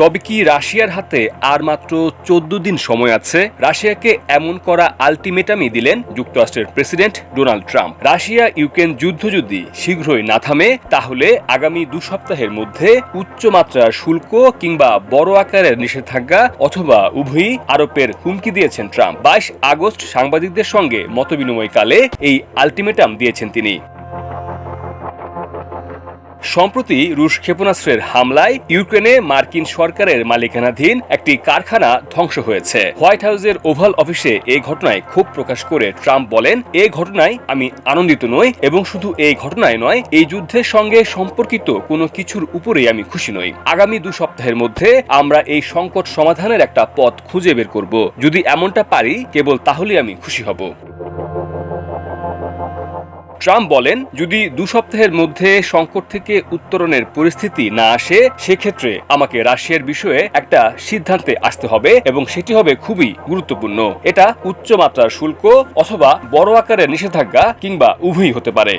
তবে কি রাশিয়ার হাতে আর মাত্র চোদ্দ দিন সময় আছে? রাশিয়াকে এমন করা আলটিমেটামই দিলেন যুক্তরাষ্ট্রের president Donald Trump. Russia Ukraine যুদ্ধ যদি শীঘ্রই না থামে, তাহলে আগামী দু সপ্তাহের মধ্যে উচ্চমাত্রার শুল্ক কিংবা বড় আকারের নিষেধাজ্ঞা অথবা উভয়ই আরোপের হুমকি দিয়েছেন ট্রাম্প। বাইশ আগস্ট সাংবাদিকদের সঙ্গে মতবিনিময়কালে এই আলটিমেটাম দিয়েছেন তিনি। সম্প্রতি রুশ ক্ষেপণাস্ত্রের হামলায় ইউক্রেনে মার্কিন সরকারের মালিকানাধীন একটি কারখানা ধ্বংস হয়েছে। হোয়াইট হাউসের ওভাল অফিসে এ ঘটনায় ক্ষোভ প্রকাশ করে ট্রাম্প বলেন, এ ঘটনায় আমি আনন্দিত নই এবং শুধু এই ঘটনায় নয়, এই যুদ্ধের সঙ্গে সম্পর্কিত কোনো কিছুর উপরেই আমি খুশি নই। আগামী দু সপ্তাহের মধ্যে আমরা এই সংকট সমাধানের একটা পথ খুঁজে বের করব। যদি এমনটা পারি, কেবল তাহলে আমি খুশি হব। ট্রাম্প বলেন, যদি দু সপ্তাহের মধ্যে সংকট থেকে উত্তরণের পরিস্থিতি না আসে, সেক্ষেত্রে আমাকে রাশিয়ার বিষয়ে একটা সিদ্ধান্তে আসতে হবে এবং সেটি হবে খুবই গুরুত্বপূর্ণ। এটা উচ্চমাত্রার শুল্ক অথবা বড় আকারের নিষেধাজ্ঞা কিংবা উভয়ই হতে পারে।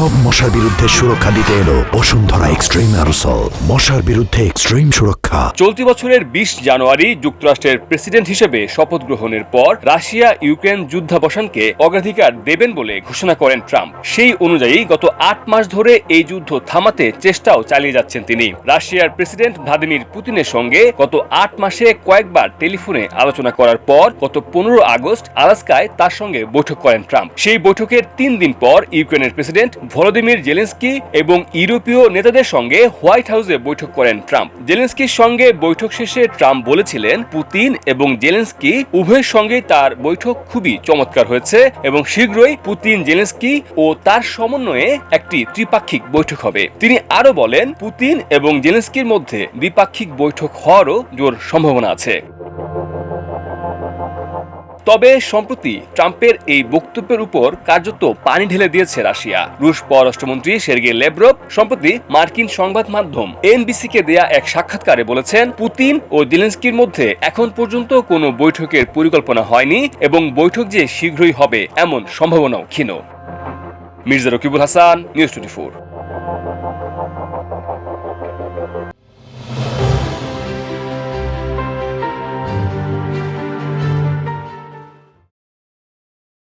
সব মশার বিরুদ্ধে সুরক্ষা দিতে এলো বসুন্ধরা এক্সট্রিম অ্যারোসল মশার বিরুদ্ধে এক্সট্রিম সুরক্ষা। চলতি বছরের বিশ জানুয়ারি যুক্তরাষ্ট্রের প্রেসিডেন্ট হিসেবে শপথ গ্রহণের পর রাশিয়া ইউক্রেন যুদ্ধাবসানকে অগ্রাধিকার দেবেন বলে ঘোষণা করেন ট্রাম্প। সেই অনুযায়ী গত আট মাস ধরে এই যুদ্ধ থামাতে চেষ্টাও চালিয়ে যাচ্ছেন তিনি। রাশিয়ার প্রেসিডেন্ট ভ্লাদিমির পুতিনের সঙ্গে গত আট মাসে কয়েকবার টেলিফোনে আলোচনা করার পর গত পনেরো আগস্ট আলাস্কায় তার সঙ্গে বৈঠক করেন ট্রাম্প। সেই বৈঠকের তিন দিন পর ইউক্রেনের প্রেসিডেন্ট ভলোদিমির জেলেন্সকি এবং ইউরোপীয় নেতাদের সঙ্গে হোয়াইট হাউসে বৈঠক করেন ট্রাম্প। জেলেন্সকির সঙ্গে বৈঠক শেষে ট্রাম্প বলেছিলেন, পুতিন এবং জেলেন্সকি উভয়ের সঙ্গে তার বৈঠক খুবই চমৎকার হয়েছে এবং শীঘ্রই পুতিন জেলেন্সকি ও তার সমন্বয়ে একটি ত্রিপাক্ষিক বৈঠক হবে। তিনি আরও বলেন, পুতিন এবং জেলেন্সকির মধ্যে দ্বিপাক্ষিক বৈঠক হওয়ারও জোর সম্ভাবনা আছে। তবে সম্প্রতি ট্রাম্পের এই বক্তব্যের উপর কার্যত পানি ঢেলে দিয়েছে রাশিয়া। রুশ পররাষ্ট্রমন্ত্রী সের্গে লেব্রভ সম্প্রতি মার্কিন সংবাদ মাধ্যম এনবিসি কে দেয়া এক সাক্ষাৎকারে বলেছেন, পুতিন ও জেলেন্সকির মধ্যে এখন পর্যন্ত কোনো বৈঠকের পরিকল্পনা হয়নি এবং বৈঠক যে শীঘ্রই হবে এমন সম্ভাবনাও ক্ষীণ। Mirza Rakibul Hasan, news twenty